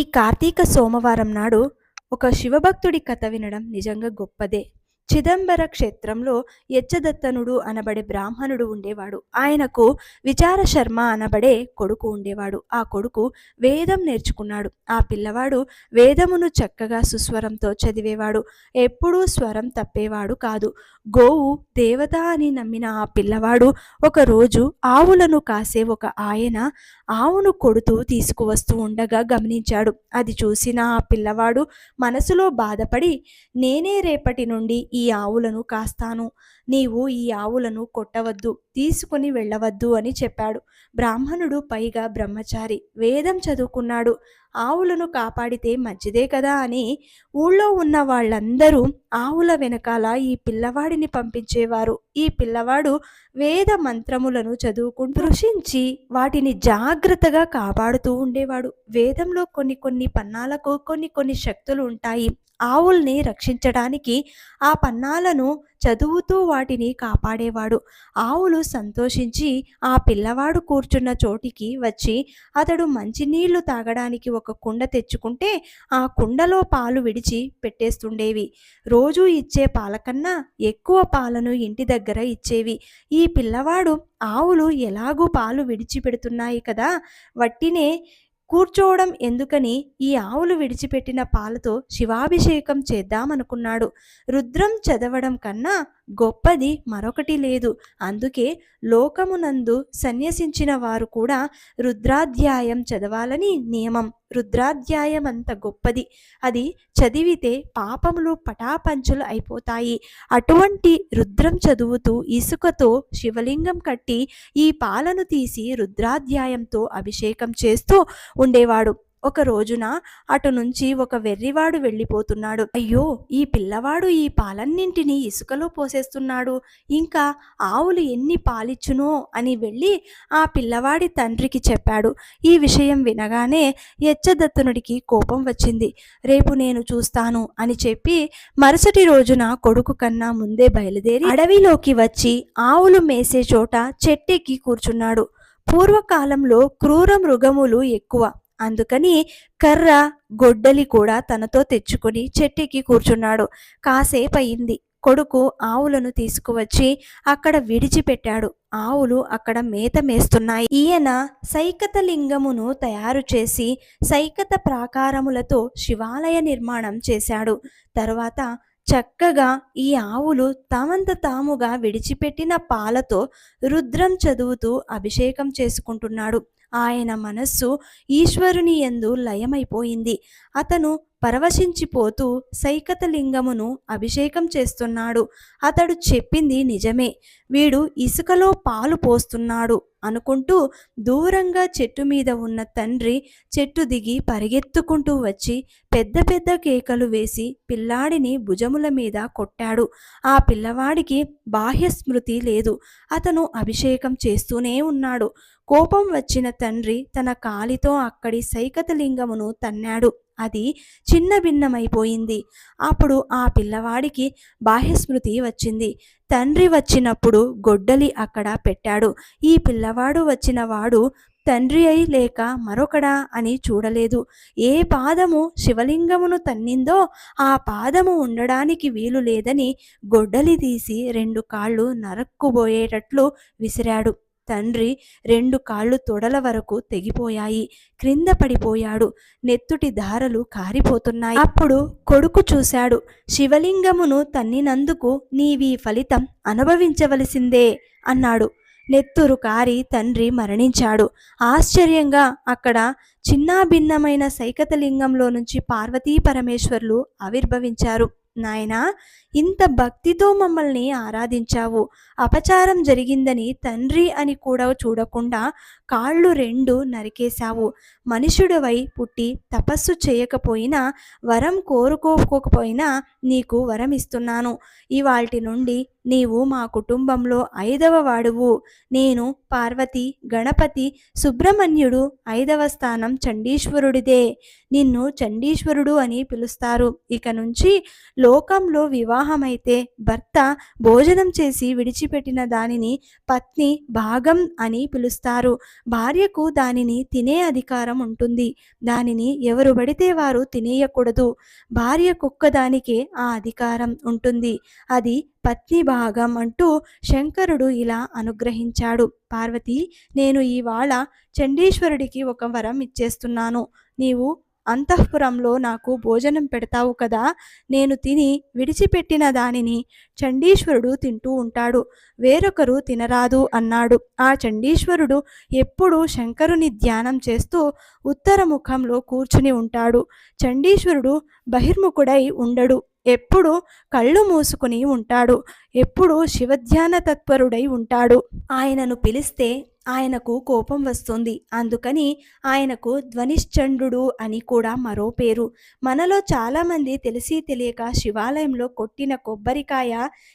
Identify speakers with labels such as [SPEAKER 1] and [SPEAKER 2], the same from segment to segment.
[SPEAKER 1] ఈ కార్తీక సోమవారం నాడు ఒక శివభక్తుడి కథ వినడం నిజంగా గొప్పదే. చిదంబర క్షేత్రంలో యచ్చదత్తనుడు అనబడే బ్రాహ్మణుడు ఉండేవాడు. ఆయనకు విచార శర్మ అనబడే కొడుకు ఉండేవాడు. ఆ కొడుకు వేదం నేర్చుకున్నాడు. ఆ పిల్లవాడు వేదమును చక్కగా సుస్వరంతో చదివేవాడు. ఎప్పుడూ స్వరం తప్పేవాడు కాదు. గోవు దేవత అని నమ్మిన ఆ పిల్లవాడు ఒకరోజు ఆవులను కాసే ఒక ఆయన ఆవును కొడుతూ తీసుకువస్తూ ఉండగా గమనించాడు. అది చూసిన ఆ పిల్లవాడు మనసులో బాధపడి నేనే రేపటి నుండి ఈ ఈ ఆవులను కాస్తాను. నీవు ఈ ఆవులను కొట్టవద్దు తీసుకుని వెళ్ళవద్దు అని చెప్పాడు. బ్రాహ్మణుడు పైగా బ్రహ్మచారి వేదం చదువుకున్నాడు. ఆవులను కాపాడితే మంచిదే కదా అని. ఊళ్ళో ఉన్న వాళ్ళందరూ ఆవుల వెనకాల ఈ పిల్లవాడిని పంపించేవారు. ఈ పిల్లవాడు వేద మంత్రములను చదువుకుంటూ కృషించి వాటిని జాగ్రత్తగా కాపాడుతూ ఉండేవాడు. వేదంలో కొన్ని కొన్ని పన్నాలకు కొన్ని కొన్ని శక్తులు ఉంటాయి. ఆవుల్ని రక్షించడానికి ఆ పన్నాలను చదువుతూ వాటిని కాపాడేవాడు. ఆవులు సంతోషించి ఆ పిల్లవాడు కూర్చున్న చోటికి వచ్చి అతడు మంచినీళ్ళు తాగడానికి ఒక కుండ తెచ్చుకుంటే ఆ కుండలో పాలు విడిచి పెట్టేస్తుండేవి. రోజూ ఇచ్చే పాలకన్నా ఎక్కువ పాలను ఇంటి దగ్గర ఇచ్చేవి. ఈ పిల్లవాడు ఆవులు ఎలాగూ పాలు విడిచిపెడుతున్నాయి కదా వట్టినే కూర్చోవడం ఎందుకని ఈ ఆవులు విడిచిపెట్టిన పాలతో శివాభిషేకం చేద్దామనుకున్నాడు. రుద్రం చదవడం కన్నా గొప్పది మరొకటి లేదు. అందుకే లోకమునందు సన్యసించిన వారు కూడా రుద్రాధ్యాయం చదవాలని నియమం. రుద్రాధ్యాయం అంత గొప్పది. అది చదివితే పాపములు పటాపంచులు అయిపోతాయి. అటువంటి రుద్రం చదువుతూ ఇసుకతో శివలింగం కట్టి ఈ పాలను తీసి రుద్రాధ్యాయంతో అభిషేకం చేస్తూ ఉండేవాడు. ఒక రోజున అటు నుంచి ఒక వెర్రివాడు వెళ్ళిపోతున్నాడు. అయ్యో ఈ పిల్లవాడు ఈ పాలన్నింటినీ ఇసుకలో పోసేస్తున్నాడు. ఇంకా ఆవులు ఎన్ని పాలిచ్చునో అని వెళ్ళి ఆ పిల్లవాడి తండ్రికి చెప్పాడు. ఈ విషయం వినగానే యచ్చదత్తునుడికి కోపం వచ్చింది. రేపు నేను చూస్తాను అని చెప్పి మరుసటి రోజున కొడుకు కన్నా ముందే బయలుదేరి అడవిలోకి వచ్చి ఆవులు మేసే చోట చెట్టెక్కి కూర్చున్నాడు. పూర్వకాలంలో క్రూర మృగములు ఎక్కువ. అందుకని కర్ర గొడ్డలి కూడా తనతో తెచ్చుకొని చెట్టుకి కూర్చున్నాడు. కాసేపు అయింది కొడుకు ఆవులను తీసుకువచ్చి అక్కడ విడిచిపెట్టాడు. ఆవులు అక్కడ మేత మేస్తున్నాయి. ఈయన సైకత లింగమును తయారు చేసి సైకత ప్రాకారములతో శివాలయ నిర్మాణం చేశాడు. తర్వాత చక్కగా ఈ ఆవులు తమంత తాముగా విడిచిపెట్టిన పాలతో రుద్రం చదువుతూ అభిషేకం చేసుకుంటున్నాడు. ఆయన మనస్సు ఈశ్వరుని యందు లయమైపోయింది. అతను పరవశించిపోతూ సైకత లింగమును అభిషేకం చేస్తున్నాడు. అతడు చెప్పింది నిజమే. వీడు ఇసుకలో పాలు పోస్తున్నాడు. అనుకుంటూ దూరంగా చెట్టు మీద ఉన్న తండ్రి చెట్టు దిగి పరిగెత్తుకుంటూ వచ్చి పెద్ద పెద్ద కేకలు వేసి పిల్లాడిని భుజముల మీద కొట్టాడు. ఆ పిల్లవాడికి బాహ్య స్మృతి లేదు. అతను అభిషేకం చేస్తూనే ఉన్నాడు. కోపం వచ్చిన తండ్రి తన కాలితో అక్కడి సైకత లింగమును తన్నాడు. అది చిన్న భిన్నమైపోయింది. అప్పుడు ఆ పిల్లవాడికి బాహ్యస్మృతి వచ్చింది. తండ్రి వచ్చినప్పుడు గొడ్డలి అక్కడ పెట్టాడు. ఈ పిల్లవాడు వచ్చిన వాడు తండ్రి అయి లేక మరొకడా అని చూడలేదు. ఏ పాదము శివలింగమును తన్నిందో ఆ పాదము ఉండడానికి వీలు లేదని గొడ్డలి తీసి రెండు కాళ్ళు నరక్కుబోయేటట్లు విసిరాడు. తండ్రి రెండు కాళ్ళు తొడల వరకు తెగిపోయాయి. క్రింద పడిపోయాడు. నెత్తుటి ధారలు కారిపోతున్నాయి. అప్పుడు కొడుకు చూశాడు. శివలింగమును తన్నినందుకు నీవీ ఫలితం అనుభవించవలసిందే అన్నాడు. నెత్తురు కారి తండ్రి మరణించాడు. ఆశ్చర్యంగా అక్కడ చిన్నాభిన్నమైన సైకతలింగంలో నుంచి పార్వతీ పరమేశ్వర్లు ఆవిర్భవించారు. నాయనా ఇంత భక్తితో మమ్మల్ని ఆరాధించావు. అపచారం జరిగిందని తండ్రి అని కూడా చూడకుండా కాళ్ళు రెండు నరికేశావు. మనుషుడివై పుట్టి తపస్సు చేయకపోయినా వరం కోరుకోకపోయినా నీకు వరం ఇస్తున్నాను ఇవాల్టి నుండి నీవు మా కుటుంబంలో ఐదవ వాడువు. నేను పార్వతి గణపతి సుబ్రహ్మణ్యుడు ఐదవ స్థానం చండీశ్వరుడిదే. నిన్ను చండీశ్వరుడు అని పిలుస్తారు. ఇక నుంచి లోకంలో వివాహమైతే భర్త భోజనం చేసి విడిచిపెట్టిన దానిని పత్ని భాగం అని పిలుస్తారు. భార్యకు దానిని తినే అధికారం ఉంటుంది. దానిని ఎవరు పడితే వారు తినేయకూడదు. భార్య కుక్కదానికే ఆ అధికారం ఉంటుంది. అది పత్ని భాగం అంటూ శంకరుడు ఇలా అనుగ్రహించాడు. పార్వతి నేను ఇవాళ చండీశ్వరుడికి ఒక వరం ఇచ్చేస్తున్నాను. నీవు అంతఃపురంలో నాకు భోజనం పెడతావు కదా? నేను తిని విడిచిపెట్టిన దానిని చండీశ్వరుడు తింటూ ఉంటాడు. వేరొకరు తినరాదు అన్నాడు. ఆ చండీశ్వరుడు ఎప్పుడూ శంకరుని ధ్యానం చేస్తూ ఉత్తర ముఖంలో కూర్చుని ఉంటాడు. చండీశ్వరుడు బహిర్ముఖుడై ఉండడు. ఎప్పుడు కళ్ళు మూసుకుని ఉంటాడు. ఎప్పుడు శివధ్యాన తత్పరుడై ఉంటాడు. ఆయనను పిలిస్తే ఆయనకు కోపం వస్తుంది. అందుకని ఆయనకు ధ్వనిశ్చండు అని కూడా మరో పేరు. మనలో చాలామంది తెలిసి తెలియక శివాలయంలో కొట్టిన కొబ్బరికాయ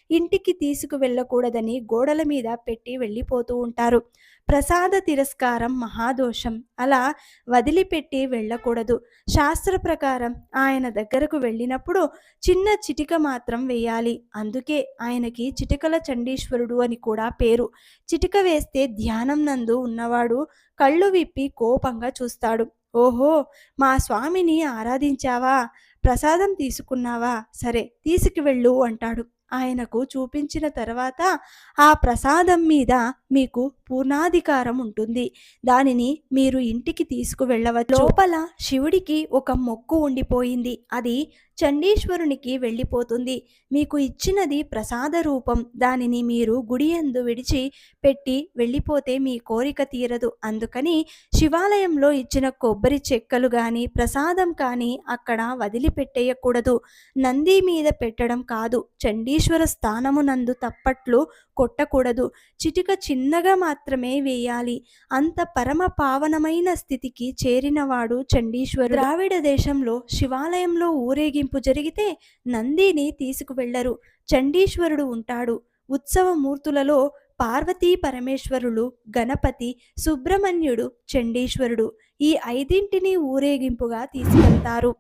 [SPEAKER 1] ఇంటికి తీసుకువెళ్ళకూడదని గోడల మీద పెట్టి వెళ్ళిపోతూ ఉంటారు. ప్రసాద తిరస్కారం మహాదోషం అలా వదిలిపెట్టి వెళ్ళకూడదు. శాస్త్ర ప్రకారం ఆయన దగ్గరకు వెళ్ళినప్పుడు చిన్న చిటిక మాత్రం వేయాలి. అందుకే ఆయనకి చిటికల చండీశ్వరుడు అని కూడా పేరు. చిటిక వేస్తే ధ్యానం నందు ఉన్నవాడు కళ్ళు విప్పి కోపంగా చూస్తాడు. ఓహో మా స్వామిని ఆరాధించావా? ప్రసాదం తీసుకున్నావా? సరే తీసుకువెళ్ళు అంటాడు. ఆయనకు చూపించిన తర్వాత ఆ ప్రసాదం మీద మీకు పూర్ణాధికారం ఉంటుంది. దానిని మీరు ఇంటికి తీసుకువెళ్ళవచ్చు. లోపల శివుడికి ఒక మొక్కు ఉండిపోయింది. అది చండీశ్వరునికి వెళ్ళిపోతుంది. మీకు ఇచ్చినది ప్రసాద రూపం. దానిని మీరు గుడి ఎందు విడిచి పెట్టి వెళ్ళిపోతే మీ కోరిక తీరదు. అందుకని శివాలయంలో ఇచ్చిన కొబ్బరి చెక్కలు కానీ ప్రసాదం కానీ అక్కడ వదిలిపెట్టేయకూడదు. నంది మీద పెట్టడం కాదు. చండీశ్వర స్థానము నందు తప్పట్లు కొట్టకూడదు. చిటిక చిన్నగా మాత్రమే వేయాలి. అంత పరమ పావనమైన స్థితికి చేరినవాడు చండీశ్వరుడు. ద్రావిడ దేశంలో శివాలయంలో ఊరేగి ఊరేగింపు జరిగితే నందిని తీసుకువెళ్ళరు. చండీశ్వరుడు ఉంటాడు. ఉత్సవ మూర్తులలో పార్వతీ పరమేశ్వరులు గణపతి సుబ్రహ్మణ్యుడు చండీశ్వరుడు ఈ ఐదింటిని ఊరేగింపుగా తీసుకెళ్తారు.